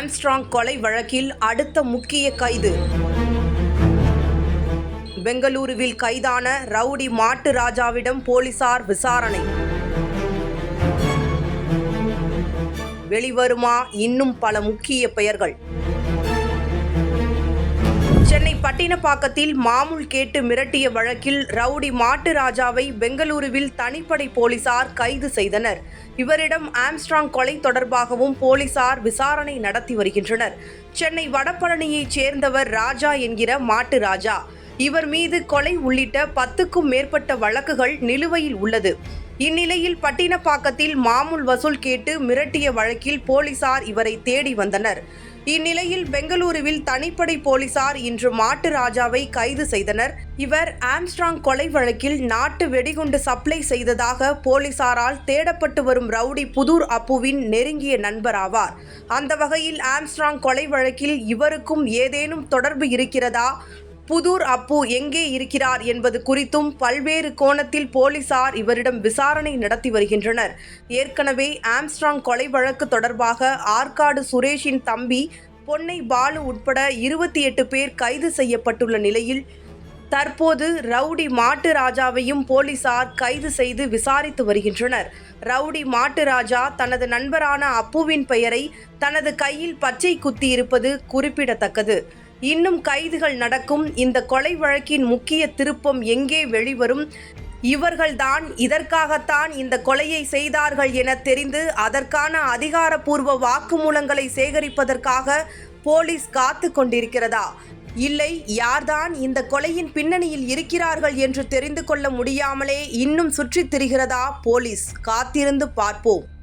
Armstrong கொலை வழக்கில் அடுத்த முக்கிய கைது. பெங்களூருவில் கைதான ரவுடி மாட்டு ராஜாவிடம் போலீசார் விசாரணை. வெளிவருமா இன்னும் பல முக்கிய பெயர்கள். சென்னை பட்டினப்பாக்கத்தில் மாமூல் கேட்டு மிரட்டிய வழக்கில் ரவுடி மாட்டு ராஜாவை பெங்களூருவில் தனிப்படை போலீசார் கைது செய்தனர். இவரிடம் ஆம்ஸ்ட்ராங் கொலை தொடர்பாகவும் போலீசார் விசாரணை நடத்தி வருகின்றனர். சென்னை வடபழனியைச் சேர்ந்தவர் ராஜா என்கிற மாட்டு ராஜா. இவர் மீது கொலை உள்ளிட்ட பத்துக்கும் மேற்பட்ட வழக்குகள் நிலுவையில் உள்ளது. இந்நிலையில் பட்டினப்பாக்கத்தில் மாமூல் வசூல் கேட்டு மிரட்டிய வழக்கில் போலீசார் இவரை தேடி வந்தனர். இந்நிலையில் பெங்களூருவில் தனிப்படை போலீசார் இன்று மாட்டு ராஜாவை கைது செய்தனர். இவர் ஆம்ஸ்ட்ராங் கொலை வழக்கில் நாட்டு வெடிகுண்டு சப்ளை செய்ததாக போலீசாரால் தேடப்பட்டு வரும் ரவுடி புதூர் அப்புவின் நெருங்கிய நண்பர் ஆவார். அந்த வகையில் ஆம்ஸ்ட்ராங் கொலை வழக்கில் இவருக்கும் ஏதேனும் தொடர்பு இருக்கிறதா? புதூர் அப்பு எங்கே இருக்கிறார் என்பது குறித்தும் பல்வேறு கோணத்தில் போலீசார் இவரிடம் விசாரணை நடத்தி வருகின்றனர். ஏற்கனவே ஆம்ஸ்ட்ராங் கொலை வழக்கு தொடர்பாக ஆற்காடு சுரேஷின் தம்பி பொன்னை பாலு உட்பட இருபத்தி எட்டு பேர் கைது செய்யப்பட்டுள்ள நிலையில் தற்போது ரவுடி மாட்டு ராஜாவையும் போலீசார் கைது செய்து விசாரித்து வருகின்றனர். ரவுடி மாட்டு ராஜா தனது நண்பரான அப்புவின் பெயரை தனது கையில் பச்சை குத்தி இருப்பது குறிப்பிடத்தக்கது. இன்னும் கைதுகள் நடக்கும். இந்த கொலை வழக்கின் முக்கிய திருப்பம் எங்கே வெளிவரும்? இவர்கள்தான் இதற்காகத்தான் இந்த கொலையை செய்தார்கள் என தெரிந்து அதற்கான அதிகாரப்பூர்வ வாக்குமூலங்களை சேகரிப்பதற்காக போலீஸ் காத்து கொண்டிருக்கிறதா? இல்லை யார்தான் இந்த கொலையின் பின்னணியில் இருக்கிறார்கள் என்று தெரிந்து கொள்ள முடியாமலே இன்னும் சுற்றித் திரிகிறதா? போலீஸ் காத்திருந்து பார்ப்போம்.